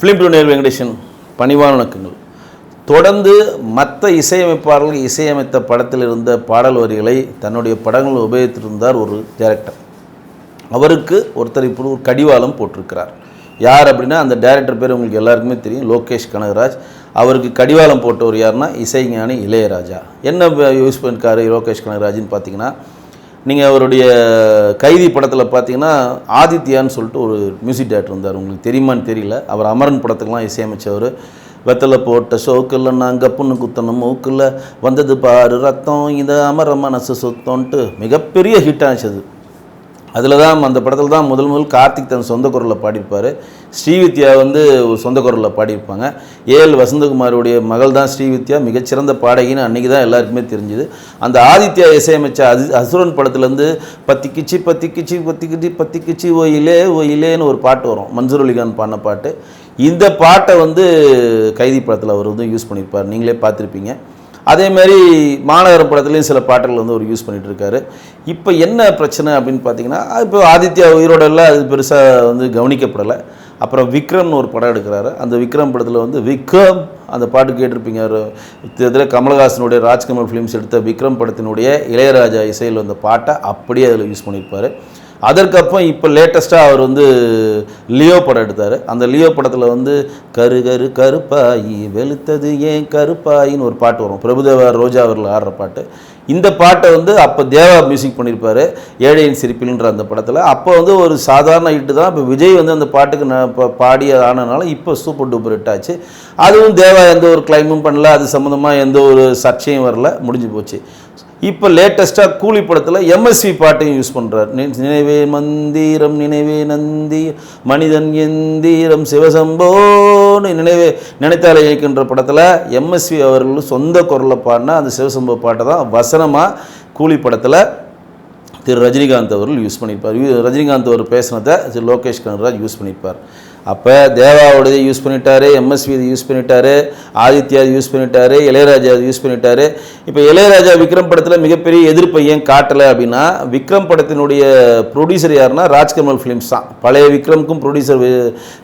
Film நேர் வெங்கடேஷன் பணிவான வணக்கங்கள். தொடர்ந்து மற்ற இசையமைப்பாளர்கள் இசையமைத்த படத்தில் இருந்த பாடல் வரிகளை தன்னுடைய படங்களில் உபயோகித்திருந்தார் ஒரு டைரக்டர் அவருக்கு ஒருத்தர் இப்போ ஒரு கடிவாளம் போட்டிருக்கிறார். யார் அப்படின்னா அந்த டைரக்டர் பேர் உங்களுக்கு எல்லாருக்குமே தெரியும் லோகேஷ் கனகராஜ். அவருக்கு கடிவாளம் போட்டவர் யாருன்னா இசைஞானி இளையராஜா. என்ன யூஸ் பண்ணிருக்காரு லோகேஷ் கனகராஜ்னு பார்த்தீங்கன்னா நீங்கள் அவருடைய கைதி படத்தில் பார்த்தீங்கன்னா ஆதித்யான்னு சொல்லிட்டு ஒரு மியூசிக் டேரக்டர் இருந்தார். உங்களுக்கு தெரியுமான்னு தெரியல. அவர் அமரன் படத்துக்கெலாம் இசையமைச்சவர். வெத்தலை போட்ட ஷோக்கில் நான் பொண்ணு குத்தணும் மூக்கில் வந்தது பாரு ரத்தம். இந்த அமர மனசு சுத்தம்ன்ட்டு மிகப்பெரிய ஹிட் ஆச்சு அது. அதில் தான் அந்த படத்தில் தான் முதல் முதல் கார்த்திக் தன் சொந்த குரலில் பாடியிருப்பார். ஸ்ரீவித்யா வந்து ஒரு சொந்த குரலில் பாடியிருப்பாங்க. ஏஎல் வசந்தகுமாருடைய மகள் தான் ஸ்ரீவித்யா மிகச்சிறந்த பாடகின்னு அன்றைக்கி தான் எல்லாருக்குமே தெரிஞ்சுது. அந்த ஆதித்யா இசையமைச்ச அது அசுரன் படத்துலேருந்து பத்திக்கிச்சி பத்திக்கிச்சி பத்தி கிச்சி ஒயிலே ஒயிலேன்னு ஒரு பாட்டு வரும். மன்சூர் அலிகான் பாடின பாட்டு. இந்த பாட்டை வந்து கைதி படத்தில் அவர் வந்து யூஸ் பண்ணியிருப்பார். நீங்களே பார்த்துருப்பீங்க. அதே மாதிரி மாநகர படத்துலேயும் சில பாட்டுகள் வந்து அவர் யூஸ் பண்ணிட்டு இருக்காரு இப்போ என்ன பிரச்சனை அப்படின்னு பார்த்தீங்கன்னா இப்போ ஆதித்யா உயிரோடல அது பெருசாக வந்து கவனிக்கப்படலை. அப்புறம் விக்ரம்னு ஒரு படம் எடுக்கிறாரு. அந்த விக்ரம் படத்தில் வந்து விக்ரம் அந்த பாட்டு கேட்டிருப்பீங்க ஒரு இதில் கமலஹாசனுடைய ராஜ்கமல் ஃபிலிம்ஸ் எடுத்த விக்ரம் படத்தினுடைய இளையராஜா இசையில் வந்த பாட்டை அப்படியே அதில் யூஸ் பண்ணியிருப்பார் அதற்கப்புறம் இப்போ லேட்டஸ்ட்டாக அவர் வந்து லியோ படம் எடுத்தார். அந்த லியோ படத்தில் வந்து கரு கரு கருப்பாயி வெளுத்தது ஏன் கருப்பாயின்னு ஒரு பாட்டு வரும். பிரபுதேவா ரோஜா அவர்கள் ஆடுற பாட்டு. இந்த பாட்டை வந்து அப்போ தேவா மியூசிக் பண்ணியிருப்பார் ஏழையின் சிரிப்பில்ன்ற அந்த படத்தில். அப்போ வந்து ஒரு சாதாரண ஹிட்டு தான். இப்போ விஜய் வந்து அந்த பாட்டுக்கு ந இப்போ பாடி ஆனதுனால இப்போ சூப்பர் டூப்பர் ஹிட் ஆச்சு. அதுவும் தேவா எந்த ஒரு கிளைமும் பண்ணல. அது சம்மந்தமாக எந்த ஒரு சர்ச்சையும் வரல. முடிஞ்சு போச்சு. இப்போ லேட்டஸ்ட்டாக கூலி படத்தில் எம்எஸ்வி பாட்டையும் யூஸ் பண்ணுறார் நினைவே மந்திரம் நினைவே நந்தி மனிதன் எந்திரம் சிவசம்போன்னு நினைவே நினைத்தாலே இயக்கின்ற படத்தில் எம்எஸ்வி அவர்கள் சொந்த குரலில் பாடின அந்த சிவசம்போ பாட்டை தான் வசனமாக கூலி படத்தில் திரு ரஜினிகாந்த் அவர்கள் யூஸ் பண்ணியிருப்பார் ரஜினிகாந்த் அவர் பேசினதை திரு லோகேஷ் கனகராஜ் யூஸ் பண்ணியிருப்பார் அப்போ தேவாவோடதை யூஸ் பண்ணிட்டாரு எம்எஸ்வி இதை யூஸ் பண்ணிட்டாரு ஆதித்யா யூஸ் பண்ணிட்டாரு இளையராஜா யூஸ் பண்ணிட்டாரு. இப்போ இளையராஜா விக்ரம் படத்தில் மிகப்பெரிய எதிர்ப்பை ஏன் காட்டலை அப்படின்னா விக்ரம் படத்தினுடைய ப்ரொடியூசர் யாருன்னா ராஜ்கமல் ஃபிலிம்ஸ் தான். பழைய விக்ரமுக்கும் ப்ரொடியூசர்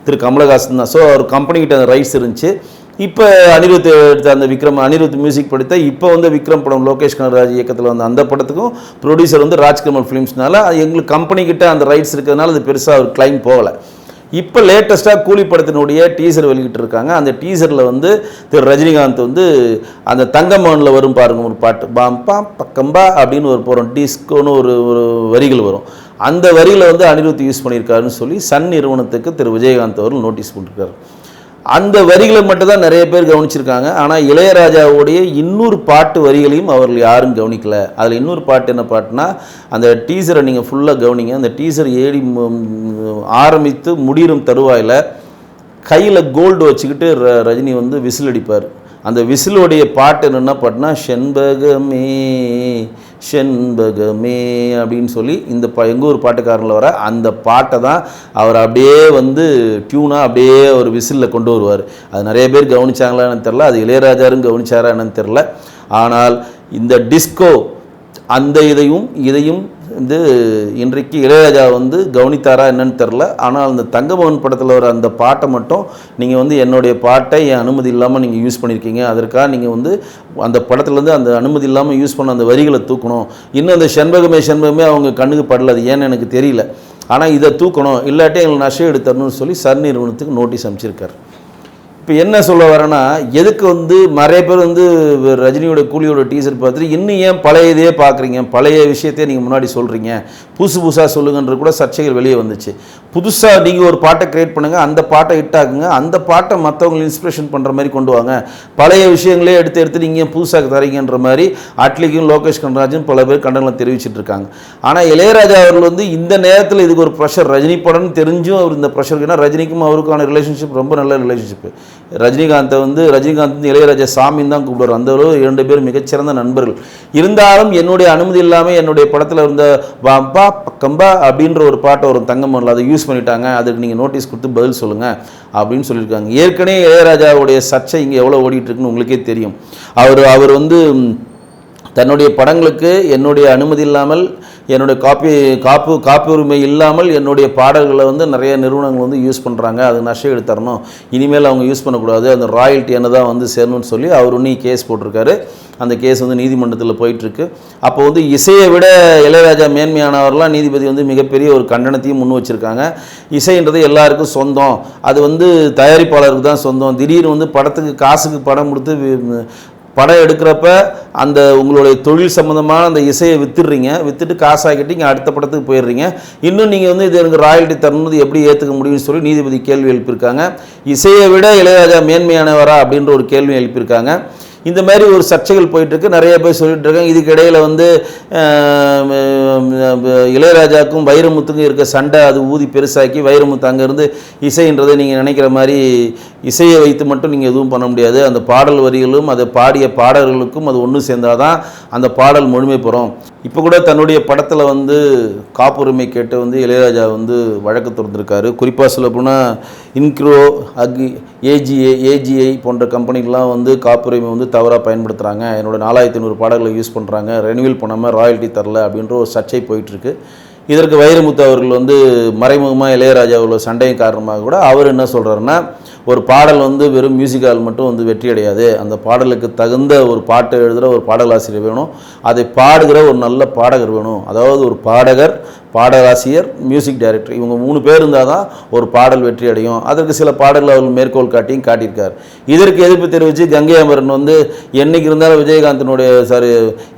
திரு கமலஹாசன் தான். ஸோ அவர் கம்பெனிக்கிட்ட அந்த ரைட்ஸ் இருந்துச்சு. இப்போ அனிருத் எடுத்த அந்த விக்ரம் அனிருத் மியூசிக் படுத்த இப்போ வந்து விக்ரம் படம் லோகேஷ் கனராஜ் இயக்கத்தில் வந்த அந்த படத்துக்கும் ப்ரொடியூசர் வந்து ராஜ்கமல் ஃபிலிம்ஸ்னால எங்களுக்கு கம்பெனிக்கிட்ட அந்த ரைட்ஸ் இருக்கிறதுனால அது பெருசாக ஒரு கிளைம் போகலை. இப்போ லேட்டஸ்ட்டாக கூலி படத்தினுடைய டீசர் வெளியிட்டு இருக்காங்க அந்த டீசரில் வந்து திரு ரஜினிகாந்த் வந்து அந்த தங்கமோகனில் வரும் பாருங்க ஒரு பாட்டு. பாம்பா பக்கம்பா அப்படின்னு ஒரு போகிறோம் டிஸ்கோன்னு ஒரு ஒரு வரிகள் வரும். அந்த வரிகளை வந்து அனிருத் யூஸ் பண்ணியிருக்காருன்னு சொல்லி சன் நிறுவனத்துக்கு திரு விஜயகாந்த் அவர்கள் நோட்டீஸ் போட்டிருக்காரு. அந்த வரிகளை மட்டும் தான் நிறைய பேர் கவனிச்சிருக்காங்க. ஆனால் இளையராஜாவுடைய இன்னொரு பாட்டு வரிகளையும் அவர்கள் யாரும் கவனிக்கல. அதில் இன்னொரு பாட்டு என்ன பாட்டுனா அந்த டீசரை நீங்கள் ஃபுல்லாக கவனிங்க. அந்த டீசர் ஏடி ஆரம்பித்து முடியும் தருவாயில் கையில் கோல்டு வச்சுக்கிட்டு ர- ரஜினி வந்து விசில் அடிப்பார். அந்த விசிலுடைய பாட்டு என்னென்ன பாட்டுனா செண்பகமே செண்பகமே அப்படின்னு சொல்லி இந்த ப எங்கள் ஊர் பாட்டுக்காரனில் வர அந்த பாட்டை தான் அவர் அப்படியே வந்து டியூனாக அப்படியே ஒரு விசிலில் கொண்டு வருவார். அது நிறைய பேர் கவனிச்சாங்களா தெரில அது இளையராஜாரும் கவனிச்சாரா என்னன்னு தெரில ஆனால் இந்த டிஸ்கோ அந்த இதையும் இதையும் வந்து இன்றைக்கு இளையராஜா வந்து கவனித்தாரா என்னன்னு தெரில ஆனால் அந்த தங்கபவன் படத்தில் வர அந்த பாட்டை மட்டும் நீங்கள் வந்து என்னுடைய பாட்டை என் அனுமதி இல்லாமல் நீங்கள் யூஸ் பண்ணியிருக்கீங்க அதற்காக நீங்கள் வந்து அந்த படத்துலேருந்து அந்த அனுமதி இல்லாமல் யூஸ் பண்ண அந்த வரிகளை தூக்கணும். இன்னும் அந்த செண்பகமே செண்பகமே அவங்க கண்ணுக்கு படல. அது ஏன்னு எனக்கு தெரியல. ஆனால் இதை தூக்கணும். இல்லாட்டி எங்களுக்கு நஷ்டம் எடுத்தரணும்னு சொல்லி சர் நிறுவனத்துக்கு நோட்டீஸ் அனுப்பிச்சிருக்காரு. இப்போ என்ன சொல்ல வரேன்னா எதுக்கு வந்து நிறைய பேர் வந்து ரஜினியோட கூலியோட டீசர் பார்த்துட்டு இன்னும் ஏன் பழைய இதே பார்க்குறீங்க? பழைய விஷயத்தையே நீங்கள் முன்னாடி சொல்கிறீங்க புதுசு புதுசாக சொல்லுங்கன்ற கூட சர்ச்சைகள் வெளியே வந்துச்சு. புதுசாக நீங்கள் ஒரு பாட்டை க்ரியேட் பண்ணுங்கள் அந்த பாட்டை ஹிட் ஆக்குங்க அந்த பாட்டை மற்றவங்களை இன்ஸ்பிரேஷன் பண்ணுற மாதிரி கொண்டு வாங்க. பழைய விஷயங்களே எடுத்து எடுத்து நீங்கள் புதுசாக தரீங்கன்ற மாதிரி அட்லிக்கும் லோகேஷ் கனராஜும் பல பேர் கண்டனங்களை தெரிவிச்சிட்டு இருக்காங்க. ஆனால் இளையராஜா அவர்கள் வந்து இந்த நேரத்தில் இதுக்கு ஒரு ப்ரெஷர் ரஜினி படம்னு தெரிஞ்சும் அவர் இந்த ப்ரெஷருக்குன்னா ஏன்னா ரஜினிக்கும் அவருக்கான ரிலேஷன்ஷிப் ரொம்ப நல்ல ரிலேஷன்ஷிப்பு ரஜினிகாந்தை வந்து ரஜினிகாந்த் வந்து இளையராஜா சாமின்னு தான் கூப்பிடுவார். அந்த அளவு இரண்டு பேரும் மிகச்சிறந்த நண்பர்கள். இருந்தாலும் என்னுடைய அனுமதி இல்லாமல் என்னுடைய படத்தில் இருந்த வாம்பா கம்பா அப்படின்ற ஒரு பாட்டை வரும் தங்கமல்ல அதை யூஸ் பண்ணிட்டாங்க. அதுக்கு நீங்கள் நோட்டீஸ் கொடுத்து பதில் சொல்லுங்கள் அப்படின்னு சொல்லியிருக்காங்க. ஏற்கனவே இளையராஜாவுடைய சர்ச்சை இங்கே எவ்வளோ ஓடிட்டுருக்குன்னு உங்களுக்கே தெரியும். அவர் அவர் வந்து தன்னுடைய படங்களுக்கு என்னுடைய அனுமதி இல்லாமல் என்னுடைய காப்பி காப்பு காப்புரிமை இல்லாமல் என்னுடைய பாடல்களை வந்து நிறைய நிறுவனங்கள் வந்து யூஸ் பண்ணுறாங்க அது நஷ்டம் எடுத்துறணும். இனிமேல் அவங்க யூஸ் பண்ணக்கூடாது. அந்த ராயல்ட்டி என்ன தான் வந்து சேரணும்னு சொல்லி அவர் இன்னும் கேஸ் போட்டிருக்காரு. அந்த கேஸ் வந்து நீதிமன்றத்தில் போயிட்டுருக்கு. அப்போ வந்து இசையை விட இளையராஜா மேன்மையானவர்லாம் நீதிபதி வந்து மிகப்பெரிய ஒரு கண்டனத்தையும் முன் வச்சுருக்காங்க. இசைன்றது எல்லாருக்கும் சொந்தம். அது வந்து தயாரிப்பாளருக்கு தான் சொந்தம். திடீர்னு வந்து படத்துக்கு காசுக்கு படம் கொடுத்து படம் எடுக்கிறப்ப அந்த உங்களுடைய தொழில் சம்மந்தமான அந்த இசையை வித்துடுறீங்க வித்துட்டு காசாக்கிட்டு இங்கே அடுத்த படத்துக்கு போயிடுறீங்க. இன்னும் நீங்கள் வந்து இது எனக்கு ராயல்ட்டி தரணுது எப்படி ஏற்றுக்க முடியும்னு சொல்லி நீதிபதி கேள்வி எழுப்பியிருக்காங்க. இசையை விட இளையராஜா மேன்மையானவரா அப்படின்ற ஒரு கேள்வி எழுப்பியிருக்காங்க. இந்த மாதிரி ஒரு சர்ச்சைகள் போயிட்டுருக்கு. நிறைய பேர் சொல்லிட்டு இருக்காங்க இதுக்கு இடையில் வந்து இளையராஜாக்கும் வைரமுத்துக்கும் இருக்க சண்டை அது ஊதி பெருசாக்கி வைரமுத்து அங்கேருந்து இசைன்றதை நீங்கள் நினைக்கிற மாதிரி இசையை வைத்து மட்டும் நீங்கள் எதுவும் பண்ண முடியாது. அந்த பாடல் வரிகளும் அதை பாடிய பாடல்களுக்கும் அது ஒன்று சேர்ந்தாதான் அந்த பாடல் முழுமை பெறும். இப்போ கூட தன்னுடைய படத்தில் வந்து காப்புரிமை கேட்டு வந்து இளையராஜா வந்து வழக்கு திறந்திருக்காரு குறிப்பாக சொல்ல போனால் இன்க்ரோ அக்ரி ஏஜிஏ ஏஜிஐ போன்ற கம்பெனிகள்லாம் வந்து காப்புரிமை வந்து தவறாக பயன்படுத்துகிறாங்க என்னோடய நாலாயிரத்தி ஐநூறு பாடல்களை யூஸ் பண்ணுறாங்க ரெனியூவல் பண்ணாமல் ராயல்ட்டி தரல அப்படின்ற ஒரு சர்ச்சை போயிட்டுருக்கு இதற்கு வைரமுத்து அவர்கள் வந்து மறைமுகமாக இளையராஜா உள்ள சண்டையின் காரணமாக கூட அவர் என்ன சொல்கிறாருன்னா ஒரு பாடல் வந்து வெறும் மியூசிக்கால் மட்டும் வந்து வெற்றி அடையாது. அந்த பாடலுக்கு தகுந்த ஒரு பாட்டை எழுதுகிற ஒரு பாடலாசிரியர் வேணும். அதை பாடுகிற ஒரு நல்ல பாடகர் வேணும். அதாவது ஒரு பாடகர் பாடலாசிரியர் மியூசிக் டைரக்டர் இவங்க மூணு பேர் இருந்தால் தான் ஒரு பாடல் வெற்றி அடையும். அதற்கு சில பாடல்கள் அவர் மேற்கோள் காட்டியும் காட்டியிருக்கார். இதற்கு எதிர்ப்பு தெரிவித்து கங்கை அமரன் வந்து என்னைக்கு இருந்தாலும் விஜயகாந்தனுடைய சாரி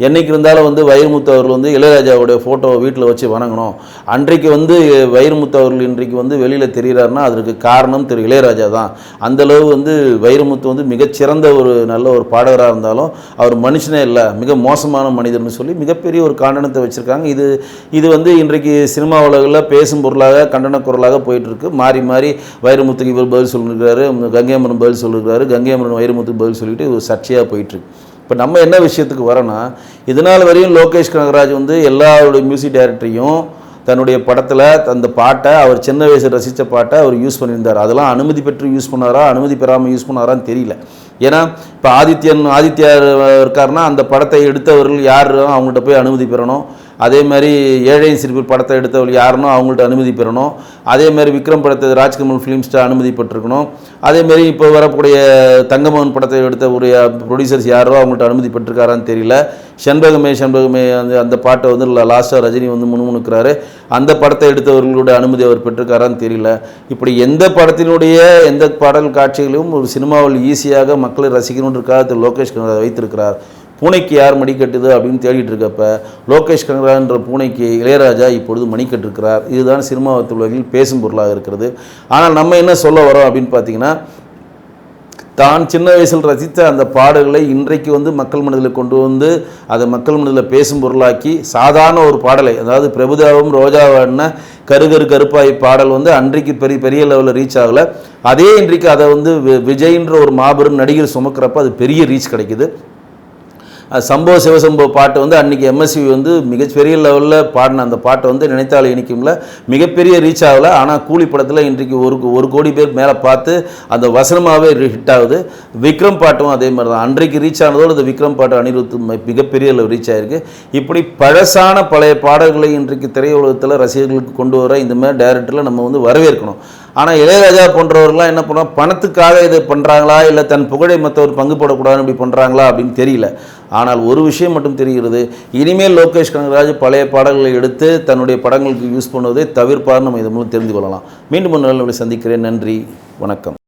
என்னைக்கு இருந்தாலும் வந்து வைரமுத்து அவர்கள் வந்து இளையராஜாவுடைய ஃபோட்டோவை வீட்டில் வச்சு வணங்கணும். அன்றைக்கு வந்து வைரமுத்து அவர்கள் இன்றைக்கு வந்து வெளியில் தெரிகிறாருன்னா அதற்கு காரணம் திரு இளையராஜா தான். அந்த அளவு வந்து வைரமுத்து வந்து மிகச்சிறந்த ஒரு நல்ல ஒரு பாடகராக இருந்தாலும் அவர் மனுஷனே இல்லை மிக மோசமான மனிதர்னு சொல்லி மிகப்பெரிய ஒரு காண்டனத்தை வச்சுருக்காங்க. இது இது வந்து இன்றைக்கு சினிமா உலகில் பேசும் பொருளாக கண்டன குரலாக போயிட்டுருக்கு. மாறி மாறி வைரமுத்துக்கு இவர் பதில் சொல்லியிருக்காரு கங்கையமரன் பதில் சொல்லியிருக்காரு கங்கையமரன் வைரமுத்துக்கு பதில் சொல்லிட்டு ஒரு சர்ச்சையாக போயிட்டுருக்கு. இப்போ நம்ம என்ன விஷயத்துக்கு வரோன்னா இதனால் வரையும் லோகேஷ் கனகராஜ் வந்து எல்லாருடைய மியூசிக் டைரக்டரையும் தன்னுடைய படத்தில் அந்த பாட்டை அவர் சின்ன வயசில் ரசித்த பாட்டை அவர் யூஸ் பண்ணியிருந்தார். அதெல்லாம் அனுமதி பெற்று யூஸ் பண்ணாரா அனுமதி பெறாமல் யூஸ் பண்ணாரான்னு தெரியல. ஏன்னா இப்போ ஆதித்யன் ஆதித்யார் இருக்காருன்னா அந்த படத்தை எடுத்தவர்கள் யார் அவங்கள்ட்ட போய் அனுமதி பெறணும்? அதே மாதிரி ஏழை சிறுபி படத்தை எடுத்தவர்கள் யாருனோ அவங்கள்ட்ட அனுமதி பெறணும். அதே மாதிரி விக்ரம் படத்தை ராஜ்கமல் ஃபிலிம்ஸ்ட்டு அனுமதி பெற்றிருக்கணும். அதே மாதிரி இப்போ வரக்கூடிய தங்கமோகன் படத்தை எடுத்த ஒரு ப்ரொடியூசர்ஸ் யாரோ அவங்கள்ட்ட அனுமதி பெற்றிருக்காரான்னு தெரியல. செண்பகமே செண்பகமே அந்த அந்த பாட்டை வந்து லாஸ்ட்டாக ரஜினி வந்து முணுமுணுக்கிறாரு. அந்த படத்தை எடுத்தவர்களுடைய அனுமதி அவர் பெற்றிருக்காரான்னு தெரியல. இப்படி எந்த படத்தினுடைய எந்த பாடல் காட்சிகளும் ஒரு சினிமாவில் ஈஸியாக மக்களை ரசிக்கணுன்றக்காக திரு லோகேஷ் கனகராஜ் வைத்திருக்கிறார். பூனைக்கு யார் மணி கட்டுது அப்படின்னு தேடிட்டு இருக்கப்ப லோகேஷ் கனகராஜன்ற பூனைக்கு இளையராஜா இப்பொழுது மணி கட்டிருக்கிறார். இதுதான் சினிமா உலகில் பேசும் பொருளாக இருக்கிறது. ஆனால் நம்ம என்ன சொல்ல வரோம் அப்படின்னு பார்த்தீங்கன்னா தான் சின்ன வயசில் ரசித்த அந்த பாடல்களை இன்றைக்கு வந்து மக்கள் மனதில் கொண்டு வந்து அதை மக்கள் மனதில் பேசும் பொருளாக்கி சாதாரண ஒரு பாடலை அதாவது பிரபுதாவும் ரோஜாவான கருகரு கருப்பாய் பாடல் வந்து அன்றைக்கு பெரிய பெரிய லெவலில் ரீச் ஆகலை. அதே இன்றைக்கு அதை வந்து வி- விஜய்ன்ற ஒரு மாபெரும் நடிகர் சுமக்கிறப்ப அது பெரிய ரீச் கிடைக்குது. சம்பவ சிவசம்பவ பாட்டு வந்து அன்றைக்கி எம்எஸ்சி வந்து மிகப்பெரிய லெவலில் பாடின அந்த பாட்டை வந்து நினைத்தால் இனிக்கும்ல. மிகப்பெரிய ரீச் ஆகலை. ஆனால் கூலி படத்தில் இன்றைக்கு ஒரு ஒரு கோடி பேர் மேலே பார்த்து அந்த வசனமாகவே ஹிட் ஆகுது. விக்ரம் பாட்டும் அதே மாதிரி தான் அன்றைக்கு ரீச் ஆனதோடு இந்த விக்ரம் பாட்டு அனிருத் மிகப்பெரிய அளவு ரீச் ஆகிருக்கு இப்படி பழசான பழைய பாடல்களை இன்றைக்கு திரையுலகத்தில் ரசிகர்களுக்கு கொண்டு வர இந்த மாதிரி டைரக்டரில் நம்ம வந்து வரவேற்கணும். ஆனால் இளையராஜா போன்றவர்கள்லாம் என்ன பண்ணுவோம் பணத்துக்காக இது பண்ணுறாங்களா இல்லை தன் புகழை மற்றவர் பங்கு போடக்கூடாதுன்னு இப்படி பண்ணுறாங்களா அப்படின்னு தெரியல. ஆனால் ஒரு விஷயம் மட்டும் தெரிகிறது. இனிமேல் லோகேஷ் கனகராஜ் பழைய பாடல்களை எடுத்து தன்னுடைய படங்களுக்கு யூஸ் பண்ணுவதை தவிர்ப்பார் நம்ம இது மூலம் தெரிந்து கொள்ளலாம். மீண்டும் ஒரு நாள் சந்திக்கிறேன். நன்றி. வணக்கம்.